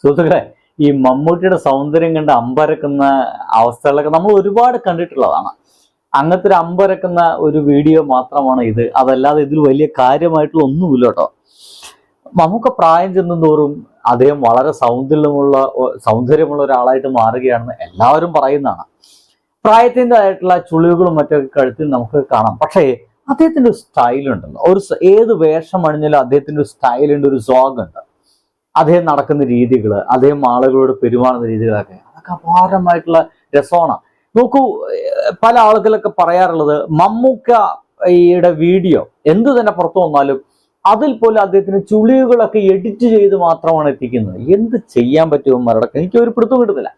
സുഹൃത്തുക്കളെ ഈ മമ്മൂട്ടിയുടെ സൗന്ദര്യം കണ്ട് അമ്പരക്കുന്ന അവസ്ഥകളൊക്കെ നമ്മൾ ഒരുപാട് കണ്ടിട്ടുള്ളതാണ്. അങ്ങനത്തെ ഒരു അമ്പരക്കുന്ന ഒരു വീഡിയോ മാത്രമാണ് ഇത്. അതല്ലാതെ ഇതിൽ വലിയ കാര്യമായിട്ടുള്ള ഒന്നുമില്ല കേട്ടോ. നമുക്ക് പ്രായം ചെന്നതോറും തോറും അദ്ദേഹം വളരെ സൗന്ദര്യമുള്ള സൗന്ദര്യമുള്ള ഒരാളായിട്ട് മാറുകയാണെന്ന് എല്ലാവരും പറയുന്നതാണ്. പ്രായത്തിന്റെ ആയിട്ടുള്ള ചുളിവുകളും മറ്റൊക്കെ കഴുത്തിൽ നമുക്ക് കാണാം. പക്ഷേ അദ്ദേഹത്തിന്റെ ഒരു സ്റ്റൈലുണ്ടല്ലോ ഒരു ഏത് വേഷം അണിഞ്ഞാലും അദ്ദേഹത്തിന്റെ ഒരു സ്റ്റൈലുണ്ട് ഒരു സോഗ് ഉണ്ട്. അദ്ദേഹം നടക്കുന്ന രീതികൾ അദ്ദേഹം ആളുകളോട് പെരുമാറുന്ന രീതികളൊക്കെ അതൊക്കെ അപാരമായിട്ടുള്ള രസമാണ്. നോക്കൂ പല ആളുകളൊക്കെ പറയാറുള്ളത് മമ്മൂക്കയുടെ വീഡിയോ എന്ത് തന്നെ പുറത്തു വന്നാലും അതിൽ പോലും അദ്ദേഹത്തിന് ചുളിവുകളൊക്കെ എഡിറ്റ് ചെയ്ത് മാത്രമാണ് എത്തിക്കുന്നത്. എന്ത് ചെയ്യാൻ പറ്റുമോ മരടക്കം? എനിക്ക് ഒരു പിടുത്തം കിട്ടുന്നില്ല.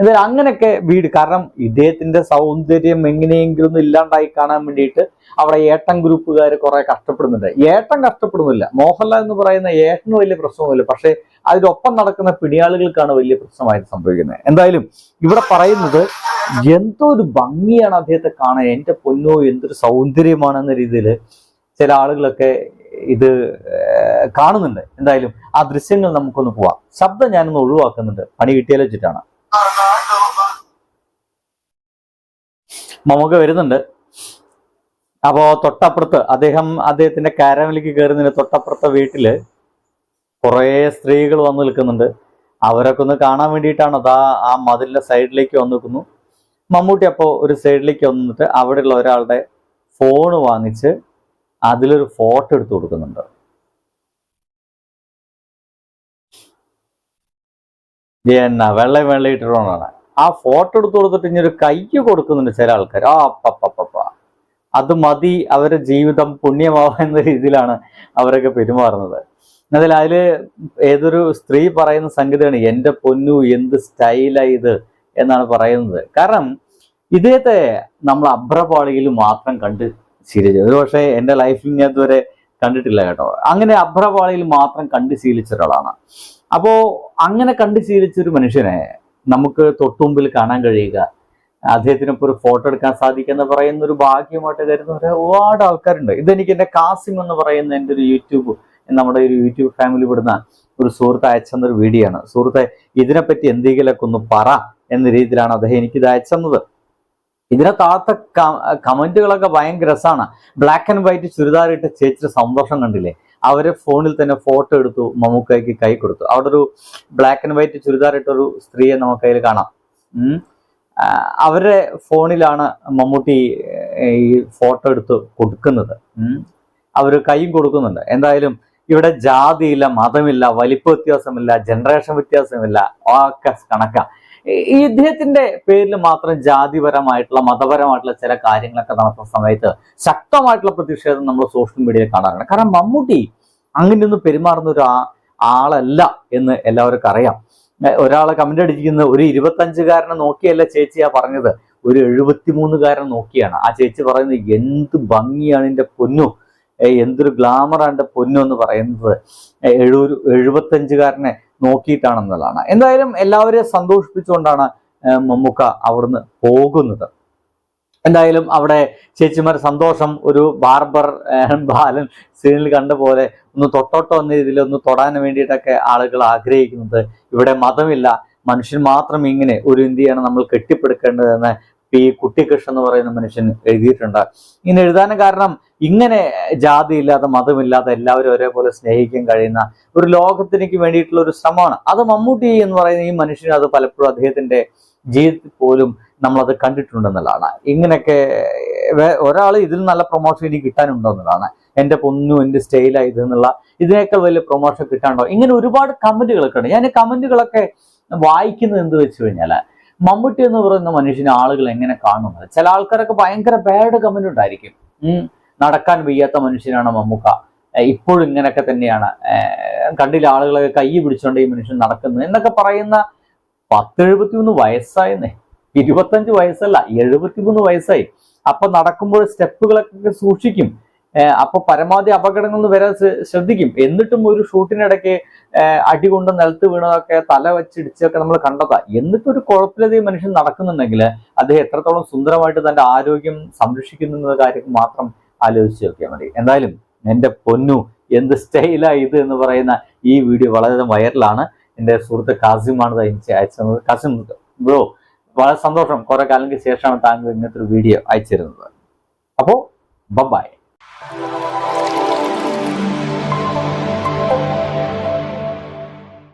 എന്തായാലും അങ്ങനെയൊക്കെ വീട്. കാരണം ഇദ്ദേഹത്തിന്റെ സൗന്ദര്യം എങ്ങനെയെങ്കിലും ഒന്ന് ഇല്ലാണ്ടായി കാണാൻ വേണ്ടിയിട്ട് അവിടെ ഏട്ടൻ ഗ്രൂപ്പുകാർ കുറെ കഷ്ടപ്പെടുന്നുണ്ട്. ഏട്ടൻ കഷ്ടപ്പെടുന്നില്ല. മോഹൻലാൽ എന്ന് പറയുന്ന ഏട്ടന് വലിയ പ്രശ്നമൊന്നുമില്ല. പക്ഷേ അതിനൊപ്പം നടക്കുന്ന പിടിയാളുകൾക്കാണ് വലിയ പ്രശ്നമായിട്ട് സംഭവിക്കുന്നത്. എന്തായാലും ഇവിടെ പറയുന്നത് എന്തോ ഒരു ഭംഗിയാണ് അദ്ദേഹത്തെ കാണാൻ. എന്റെ പൊന്നോ എന്തൊരു സൗന്ദര്യമാണെന്ന രീതിയിൽ ചില ആളുകളൊക്കെ ഇത് കാണുന്നുണ്ട്. എന്തായാലും ആ ദൃശ്യങ്ങൾ നമുക്കൊന്ന് പോവാം. ശബ്ദം ഞാനൊന്ന് ഒഴിവാക്കുന്നുണ്ട്. പണി കിട്ടിയാലോ വെച്ചിട്ടാണ്. മമ്മൂക്ക വരുന്നുണ്ട്. അപ്പോ തൊട്ടപ്പുറത്ത് അദ്ദേഹം അദ്ദേഹത്തിന്റെ കാരാമിലേക്ക് കയറുന്നതിന് തൊട്ടപ്പുറത്തെ വീട്ടിൽ കുറേ സ്ത്രീകൾ വന്നു നിൽക്കുന്നുണ്ട്. അവരൊക്കെ ഒന്ന് കാണാൻ വേണ്ടിയിട്ടാണ് അതാ ആ മതിലിന്റെ സൈഡിലേക്ക് വന്നു നിൽക്കുന്നു. മമ്മൂട്ടി അപ്പോൾ ഒരു സൈഡിലേക്ക് വന്നിട്ട് അവിടെയുള്ള ഒരാളുടെ ഫോണ് വാങ്ങിച്ച് അതിലൊരു ഫോട്ടോ എടുത്തു കൊടുക്കുന്നുണ്ട്. എന്നാ വെള്ളം വെള്ളയിട്ടിട്ടുള്ളതാണ് ആ ഫോട്ടോ എടുത്ത് കൊടുത്തിട്ട് ഇനി ഒരു കൈ കൊടുക്കുന്നുണ്ട് ചില ആൾക്കാർ ആ പപ്പ അത് മതി അവരുടെ ജീവിതം പുണ്യമാവാൻ എന്ന രീതിയിലാണ് അവരൊക്കെ പെരുമാറുന്നത്. എന്നാൽ അതിൽ ഏതൊരു സ്ത്രീ പറയുന്ന സംഗതിയാണ് എന്റെ പൊന്നു എന്ത് സ്റ്റൈലാ ഇത്? എന്നാണ് പറയുന്നത്. കാരണം ഇദ്ദേഹത്തെ നമ്മൾ അഭ്രപാളിയിൽ മാത്രം കണ്ട് ശീലിച്ചു ഒരു പക്ഷേ എന്റെ ലൈഫിൽ ഞാൻ ഇതുവരെ കണ്ടിട്ടില്ല കേട്ടോ. അങ്ങനെ അഭ്രപാളിയിൽ മാത്രം കണ്ട് ശീലിച്ച ഒരാളാണ്. അപ്പോ അങ്ങനെ കണ്ട് ശീലിച്ചൊരു മനുഷ്യനെ നമുക്ക് തൊട്ടുമുമ്പിൽ കാണാൻ കഴിയുക. അദ്ദേഹത്തിനൊപ്പം ഒരു ഫോട്ടോ എടുക്കാൻ സാധിക്കുക എന്ന് പറയുന്ന ഒരു ഭാഗ്യമായിട്ട് കരുതുന്ന ഒരുപാട് ആൾക്കാരുണ്ട്. ഇതെനിക്ക് എന്റെ കാസിം എന്ന് പറയുന്ന എന്റെ ഒരു യൂട്യൂബ് നമ്മുടെ ഒരു യൂട്യൂബ് ഫാമിലി വിടുന്ന ഒരു സുഹൃത്ത് അയച്ചെന്ന ഒരു വീഡിയോ ആണ് സുഹൃത്തെ ഇതിനെപ്പറ്റി എന്തെങ്കിലുമൊക്കെ ഒന്ന് പറ എന്ന രീതിയിലാണ് അദ്ദേഹം എനിക്കിത് അയച്ചെന്നത്. ഇതിനെ താത്ത കമന്റുകളൊക്കെ ഭയങ്കര രസമാണ് ബ്ലാക്ക് ആൻഡ് വൈറ്റ് ചുരിദാറിട്ട് ചേച്ചിയുടെ സന്തോഷം കണ്ടില്ലേ? അവരെ ഫോണിൽ തന്നെ ഫോട്ടോ എടുത്തു മമ്മൂക്കയ്ക്ക് കൈ കൊടുത്തു. അവിടെ ഒരു ബ്ലാക്ക് ആൻഡ് വൈറ്റ് ചുരിദാർ ഇട്ടൊരു സ്ത്രീയെ നമുക്ക് അതിൽ കാണാം. അവരെ അവരുടെ ഫോണിലാണ് മമ്മൂട്ടി ഈ ഫോട്ടോ എടുത്ത് കൊടുക്കുന്നത്. അവർ കൈയും കൊടുക്കുന്നുണ്ട്. എന്തായാലും ഇവിടെ ജാതിയില്ല മതമില്ല വലിപ്പ വ്യത്യാസമില്ല ജനറേഷൻ വ്യത്യാസമില്ല ഒക്കെ കണക്കാ. ഈ- ഇദ്ദേഹത്തിന്റെ പേരിൽ മാത്രം ജാതിപരമായിട്ടുള്ള മതപരമായിട്ടുള്ള ചില കാര്യങ്ങളൊക്കെ നടത്തുന്ന സമയത്ത് ശക്തമായിട്ടുള്ള പ്രതിഷേധം നമ്മൾ സോഷ്യൽ മീഡിയയിൽ കാണാറുണ്ട്. കാരണം മമ്മൂട്ടി അങ്ങനെയൊന്നും പെരുമാറുന്ന ഒരു ആളല്ല എന്ന് എല്ലാവർക്കും അറിയാം. ഒരാളെ കമന്റ് അടിച്ചിരിക്കുന്നത് ഒരു ഇരുപത്തഞ്ചുകാരനെ നോക്കിയല്ല ചേച്ചിയാ പറഞ്ഞത്. ഒരു എഴുപത്തിമൂന്നുകാരൻ നോക്കിയാണ്. ആ ചേച്ചി പറയുന്നത് എന്ത് ഭംഗിയാണ് എന്റെ പൊന്നു. എന്തൊരു ഗ്ലാമറാണ് എന്റെ പൊന്നു എന്ന് പറയുന്നത്. എഴുപത്തഞ്ചുകാരനെ നോക്കിയിട്ടാണെന്നുള്ളതാണ്. എന്തായാലും എല്ലാവരെയും സന്തോഷിപ്പിച്ചുകൊണ്ടാണ് മമ്മൂക്ക അവിടുന്ന് പോകുന്നത്. എന്തായാലും അവിടെ ചേച്ചിമാർ സന്തോഷം ഒരു ബാർബർ ബാലൻ സീനിൽ കണ്ട പോലെ ഒന്ന് തൊട്ടോട്ടോ എന്ന രീതിയിൽ ഒന്ന് തൊടാൻ വേണ്ടിയിട്ടൊക്കെ ആളുകൾ ആഗ്രഹിക്കുന്നത്. ഇവിടെ മതമില്ല മനുഷ്യൻ മാത്രം ഇങ്ങനെ ഒരു ഇന്ത്യയാണ് നമ്മൾ കെട്ടിപ്പടുക്കേണ്ടതെന്ന് പി കുട്ടിക്കൃഷ്ണൻ എന്ന് പറയുന്ന മനുഷ്യൻ എഴുതിയിട്ടുണ്ട്. ഇങ്ങനെ എഴുതാനും കാരണം ഇങ്ങനെ ജാതിയില്ലാതെ മതമില്ലാതെ എല്ലാവരും ഒരേപോലെ സ്നേഹിക്കാൻ കഴിയുന്ന ഒരു ലോകത്തിനേക്ക് വേണ്ടിയിട്ടുള്ള ഒരു ശ്രമമാണ്. അത് മമ്മൂട്ടി എന്ന് പറയുന്ന ഈ മനുഷ്യന് അത് പലപ്പോഴും അദ്ദേഹത്തിന്റെ ജീവിതത്തിൽ പോലും നമ്മളത് കണ്ടിട്ടുണ്ടെന്നുള്ളതാണ്. ഇങ്ങനെയൊക്കെ ഒരാൾ ഇതിൽ നല്ല പ്രൊമോഷൻ ഇനി കിട്ടാനുണ്ടോ എന്നുള്ളതാണ്. എന്റെ പൊന്നു എന്റെ സ്റ്റൈലായി ഇതെന്നുള്ള ഇതിനേക്കാൾ വലിയ പ്രൊമോഷൻ കിട്ടാനുണ്ടോ? ഇങ്ങനെ ഒരുപാട് കമന്റുകളൊക്കെ ഉണ്ട്. ഞാൻ കമന്റുകളൊക്കെ വായിക്കുന്നത് എന്ത് വെച്ച് കഴിഞ്ഞാൽ മമ്മൂട്ടി എന്ന് പറയുന്ന മനുഷ്യനെ ആളുകൾ എങ്ങനെ കാണുന്നത്? ചില ആൾക്കാരൊക്കെ ഭയങ്കര ബാഡ് കമന്റ് ഉണ്ടായിരിക്കും. നടക്കാൻ വയ്യാത്ത മനുഷ്യനാണ് മമ്മൂക്ക. ഇപ്പോഴും ഇങ്ങനെയൊക്കെ തന്നെയാണ്. കണ്ടില്ല ആളുകളൊക്കെ കൈ പിടിച്ചുകൊണ്ട് ഈ മനുഷ്യൻ നടക്കുന്നത് എന്നൊക്കെ പറയുന്ന പത്തെഴുപത്തിമൂന്ന് വയസ്സായെന്നേ. ഇരുപത്തഞ്ച് വയസ്സല്ല എഴുപത്തിമൂന്ന് വയസ്സായി. അപ്പൊ നടക്കുമ്പോൾ സ്റ്റെപ്പുകളൊക്കെ സൂക്ഷിക്കും. അപ്പൊ പരമാവധി അപകടങ്ങൾ വരാൻ ശ്രദ്ധിക്കും. എന്നിട്ടും ഒരു ഷൂട്ടിനിടയ്ക്ക് അടി കൊണ്ട് നിലത്ത് വീണതൊക്കെ തല വച്ചിടിച്ചൊക്കെ നമ്മൾ കണ്ടതാ. എന്നിട്ടും ഒരു കുഴപ്പമില്ലാതെ മനുഷ്യൻ നടക്കുന്നുണ്ടെങ്കിൽ അദ്ദേഹം എത്രത്തോളം സുന്ദരമായിട്ട് തന്റെ ആരോഗ്യം സംരക്ഷിക്കുന്നു എന്ന കാര്യം മാത്രം ആലോചിച്ച് നോക്കിയാൽ മതി. എന്തായാലും എന്റെ പൊന്നു എന്ത് സ്റ്റൈലാ ഇത് എന്ന് പറയുന്ന ഈ വീഡിയോ വളരെ വൈറലാണ്. എന്റെ സുഹൃത്ത് കാസിമാണ് എനിക്ക് അയച്ചത് കാസിം ബ്രോ വളരെ സന്തോഷം. കുറെ കാലങ്ങൾക്ക് ശേഷമാണ് താങ്കൾ ഇങ്ങനത്തെ ഒരു വീഡിയോ അയച്ചിരുന്നത് അപ്പോൾ Bye.